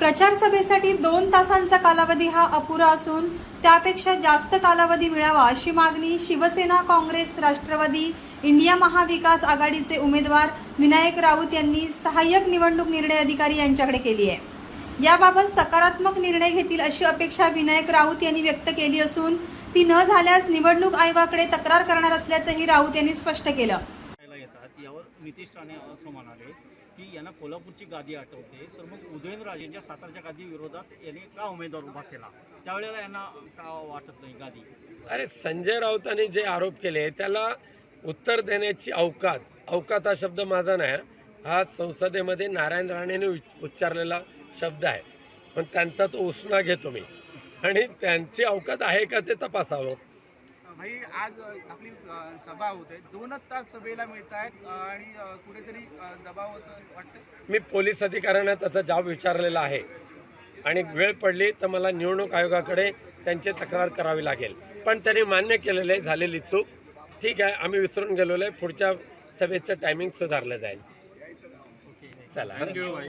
विधानसभेसाठी दोन तासांचा कालावधी हा अपुरा असून त्यापेक्षा जास्त कालावधी मिळावा अशी मागणी शिवसेना काँग्रेस राष्ट्रवादी इंडिया महाविकास आघाडीचे उमेदवार विनायक राऊत यांनी सहाय्यक निवडणूक निर्णय अधिकारी यांच्याकडे केली आहे. याबाबत सकारात्मक निर्णय घेतील अशी अपेक्षा विनायक राऊत यांनी व्यक्त केली असून ती न झाल्यास निवडणूक आयोगाकडे तक्रार करणार असल्याचंही राऊत यांनी स्पष्ट केलं. की यांना कोल्हापूरची गादी आठवते. तर मग उदयनराजेंच्या सातारच्या गादी विरोधात यांनी का उमेदवार उभा केला? त्यावेळेला यांना का वाटत नाही गादी? अरे संजय राऊतांनी जे आरोप केले त्याला उत्तर देण्याची अवकात अवकात हा शब्द माझा नाही. हा संसदेमध्ये नारायण राणेने उच्चारलेला शब्द आहे. पण त्यांचा तो उसना घेतो मी. आणि त्यांची अवकात आहे का ते तपासावं? भाई आज आपली सभा होते. दोनच तास सभेला मिळत आहेत आणि कुठेतरी दबाव असं वाटतं मी पोलीस अधिकाऱ्यांना त्याचा जाब विचारलेला आहे. आणि वेळ पडली तर मला निवडणूक आयोगाकडे त्यांची तक्रार करावी लागेल. पण त्यांनी मान्य केलेलं आहे झालेली चूक. ठीक आहे आम्ही विसरून गेलेलो आहे. पुढच्या सभेचं टायमिंग सुधारलं जाईल. चला.